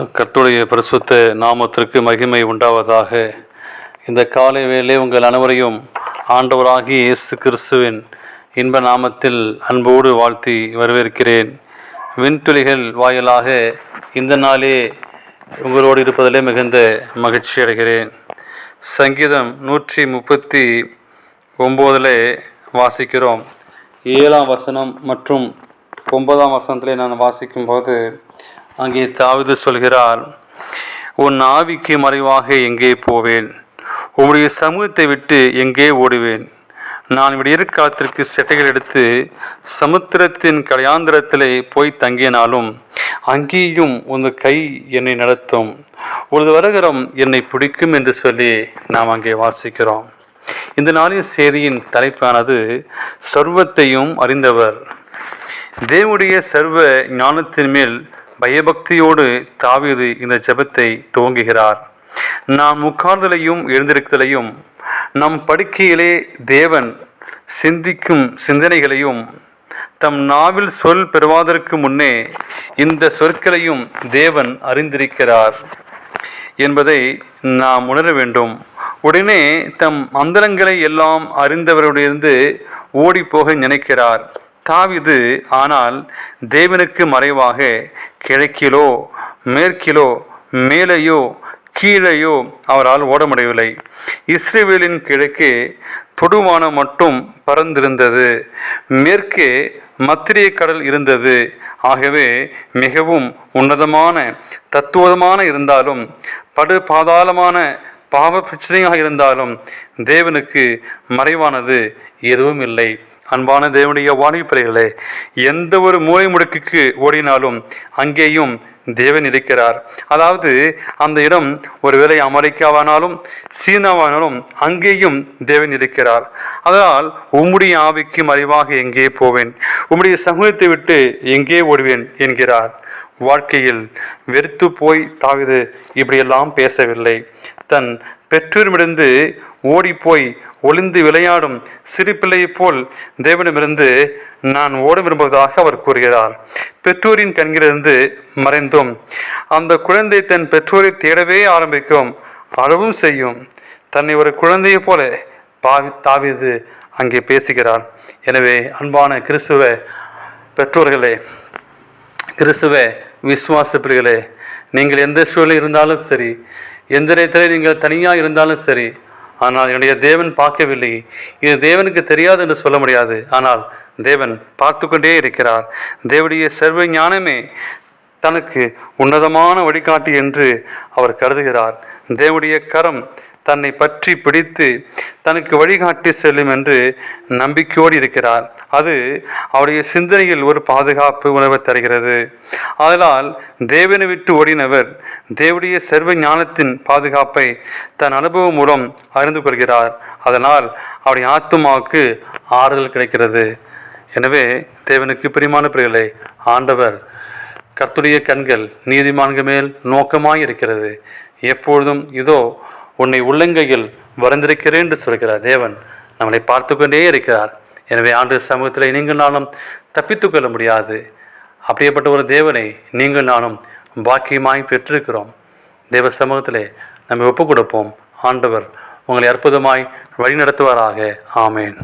கர்த்துடைய பரிசுத்த நாமத்திற்கு மகிமை உண்டாவதாக. இந்த காலை வேலை உங்கள் அனைவரையும் ஆண்டவராகி இயேசு கிறிஸ்துவின் இன்ப நாமத்தில் அன்போடு வாழ்த்தி வரவேற்கிறேன். விண்துளிகள் வாயிலாக இந்த நாளே உங்களோடு இருப்பதிலே மிகுந்த மகிழ்ச்சி அடைகிறேன். சங்கீதம் நூற்றி முப்பத்தி ஒம்போதில் வாசிக்கிறோம். ஏழாம் வசனம் மற்றும் ஒன்பதாம் வசனத்திலே நான் வாசிக்கும்போது அங்கே தாவிது சொல்கிறார் உன் ஆவிக்கு மறைவாக எங்கே போவேன்? உம்முடைய சமூகத்தை விட்டு எங்கே ஓடுவேன்? நான் விடியற்காலத்திற்கு செட்டைகள் எடுத்து சமுத்திரத்தின் கலையாந்திரத்திலே போய் தங்கினாலும் அங்கேயும் உனது கை என்னை நடத்தும். உனது வருகரம் என்னை பிடிக்கும் என்று சொல்லி நாம் அங்கே வாசிக்கிறோம். இந்த நாளின் செய்தியின் தலைப்பானது சர்வத்தையும் அறிந்தவர். தேவனுடைய சர்வ ஞானத்தின் மேல் பயபக்தியோடு தாவீது இந்த ஜெபத்தை துவங்குகிறார். நாம் உட்கார்ந்தலையும் எழுந்திருக்கலையும் நம் படுக்கையிலே தேவன் சிந்திக்கும் சிந்தனைகளையும் தம் நாவில் சொல் பெறுவதற்கு முன்னே இந்த சொற்களையும் தேவன் அறிந்திருக்கிறார் என்பதை நாம் உணர வேண்டும். உடனே தம் அந்தரங்களை எல்லாம் அறிந்தவருடையிருந்து ஓடிப்போக நினைக்கிறார். தாவிது ஆனால் தேவனுக்கு மறைவாக கிழக்கிலோ மேற்கிலோ மேலேயோ கீழேயோ அவரால் ஓட முடியவில்லை இஸ்ரேவேலின் கிழக்கே தொடுவானம் மட்டும் பறந்திருந்தது மேற்கே மத்திரிய கடல் இருந்தது. ஆகவே மிகவும் உன்னதமான தத்துவமான இருந்தாலும் படு பாதாளமான பாவ பிரச்சனையாக இருந்தாலும் தேவனுக்கு மறைவானது எதுவும் இல்லை. அன்பான தேவனுடைய வாணிப்பிறைகளே எந்த ஒரு மூளை முடுக்குக்கு ஓடினாலும் அங்கேயும் தேவன் இருக்கிறார். அதாவது அந்த இடம் ஒருவேளை அமெரிக்காவானாலும் சீனாவானாலும் அங்கேயும் தேவன் இருக்கிறார். அதனால் உம்முடைய ஆவிக்கு மறைவாக எங்கே போவேன்? உம்முடைய சமூகத்தை விட்டு எங்கே ஓடுவேன் என்கிறார். வாழ்க்கையில் வெறுத்து போய் தாவிது இப்படியெல்லாம் பேசவில்லை. தன் பெற்றோரிடமிருந்து ஓடிப்போய் ஒளிந்து விளையாடும் சிறு பிள்ளையைப் போல் தேவனிடமிருந்து நான் ஓட விரும்புவதாக அவர் கூறுகிறார். பெற்றோரின் கண்களிலிருந்து மறைந்தும். அந்த குழந்தை தன் பெற்றோரை தேடவே ஆரம்பிக்கும். அழவும் செய்யும். தன்னை ஒரு குழந்தையைப் போல பாவி தாவிது அங்கே பேசுகிறார். எனவே அன்பான கிறிஸ்துவ பெற்றோர்களே கிறிஸ்துவ விசுவாச பிள்ளைகளே நீங்கள் எந்த சூழலில் இருந்தாலும் சரி எந்த நேரத்தில் நீங்கள் தனியாக இருந்தாலும் சரி. ஆனால் என்னுடைய தேவன் பார்க்கவில்லை. இது தேவனுக்கு தெரியாது என்று சொல்ல முடியாது. ஆனால் தேவன் பார்த்து கொண்டே இருக்கிறார். தேவனுடைய சர்வ ஞானமே தனக்கு உன்னதமான வழிகாட்டி என்று அவர் கருதுகிறார். தேவனுடைய கரம் தன்னை பற்றி பிடித்து தனக்கு வழிகாட்டி செல்லும் என்று நம்பிக்கையோடு இருக்கிறார். அது அவருடைய சிந்தனையில் ஒரு பாதுகாப்பு உணர்வை தருகிறது. அதனால் தேவனை விட்டு ஓடினவர் தேவடைய சர்வ ஞானத்தின் பாதுகாப்பை தன் அனுபவம் மூலம் அறிந்து கொள்கிறார். அதனால் அவருடைய ஆத்மாவுக்கு ஆறுதல் கிடைக்கிறது. எனவே தேவனுக்கு பிரியமான பிள்ளைகளே ஆண்டவர் கர்த்துடைய கண்கள் நீதிமான்கள் மேல் நோக்கமாய் இருக்கிறது. எப்பொழுதும் இதோ உன்னை உள்ளங்கையில் வரைந்திருக்கிறேன் என்று சொல்கிறார் தேவன். நம்மளை பார்த்து கொண்டே இருக்கிறார். எனவே ஆண்டு சமூகத்தில் நீங்கள் நானும் தப்பித்துக்கொள்ள முடியாது. அப்படியேப்பட்ட ஒரு தேவனை நீங்கள் நானும் பாக்கியமாய் பெற்றிருக்கிறோம். தேவ சமூகத்திலே நம்ம ஒப்புக் கொடுப்போம் ஆண்டவர் உங்களை அற்புதமாய் வழி நடத்துவாராக ஆமேன்.